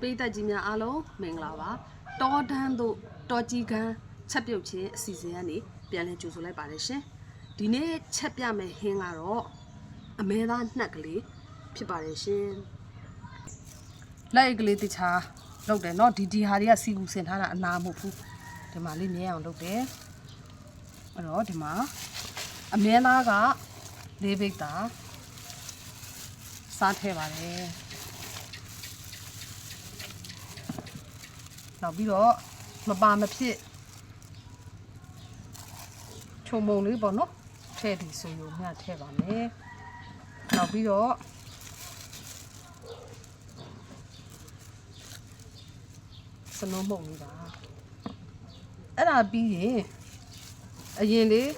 ပေးသက်ကြီးများအားလုံးမင်္ဂလာပါတောတန်းတို့တော်ကြီးကန်းချက်ပြုတ်ခြင်းအစီအစဉ်ကနေပြန်လည်ကြိုဆိုလိုက်ပါတယ်ရှင်ဒီနေ့ချက်ပြမယ်ဟင်းကတော့အမဲသားနှက်ကလေးဖြစ်ပါတယ်ရှင်လက်အိတ်ကလေးတခြားလုပ်တယ်เนาะဒီဒီဟာတွေကစီကူဆင်ထားတာအနာမဟုတ်ဘူးဒီမှာလေးမြဲအောင်လုပ်တယ်အဲ့တော့ဒီမှာအမဲသားကလေးပိတ်တာစားထည့်ပါတယ် နောက်ပြီးတော့မပါမဖြစ်ချုံမုံလေးပေါ့နော်ထည့်ဒီဆိုရုံမျှထည့်ပါမယ်နောက်ပြီးတော့စနုံးမုံလေးပါအဲ့ဒါပြီးရင်အရင်လေး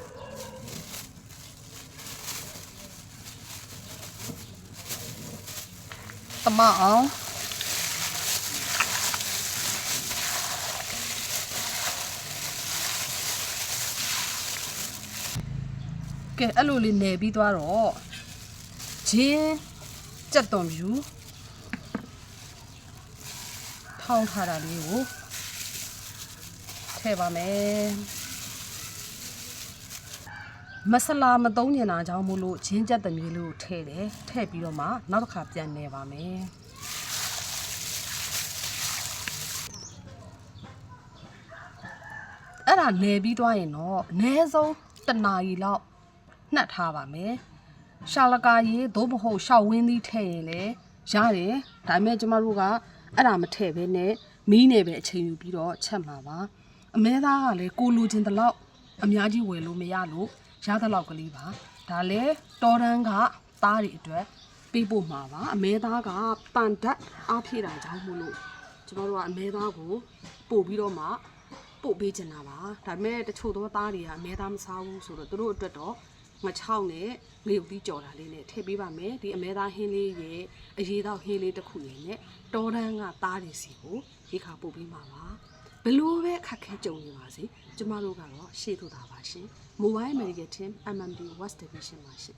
တမအောင် ကဲအဲ့လိုလေးနယ်ပြီးသွားတော့ဂျင်းကြက်သွန်ဖြူထောင်းထားတာလေးကိုထည့်ပါမယ်မဆလာမသုံးညင်တာကြောင့်မို့လို့ဂျင်းကြက်သမီးလေးကိုထည့်တယ်ထည့်ပြီးတော့မှနောက်တစ်ခါပြန်နယ်ပါမယ်အဲ့ဒါနယ်ပြီးသွားရင်တော့အနည်းဆုံးတစ်နာရီလောက် နှက်ထားပါမယ်ရှာလကာရေးသို့မဟုတ်ရှောက်ဝင်းသီးထည့်ရင်လည်းရတယ်ဒါပေမဲ့ကျမတို့ကအဲ့ဒါမထည့်ဘဲနဲ့မီးနဲ့ပဲအချိန်ယူပြီးတော့ချက်မှာပါအမဲသားကလည်းကိုလူချင်းတလောက်အများကြီးဝယ်လို့မရလို့ရသလောက်ကလေးပါဒါလည်းတော်တန်းကသားတွေအတွက်ပေးဖို့မှာပါအမဲသားကပန်ဒတ်အားဖြည့်တာကြောင့်မို့လို့ကျမတို့ကအမဲသားကိုပို့ပြီးတော့မှပို့ပေးချင်တာပါဒါပေမဲ့တချို့သောသားတွေကအမဲသားမစားဘူးဆိုတော့သူတို့အတွက်တော့ ငချောင်းနဲ့ငရုတ်သီးကြော်တာလေးနဲ့ထည့်ပေးပါမယ်ဒီအမဲသားဟင်းလေးရဲ့အရေးတော့ဟင်းလေးတစ်ခုရဲ့နဲ့တောတန်းကသားတွေစီကိုရေခါပို့ပေးမှာပါဘလို့ပဲခက်ခဲကြုံနေပါစေကျမတို့ကတော့ရှေ့ထုတ်တာပါရှင် Mobile Medical Team MMD West Division ပါရှင်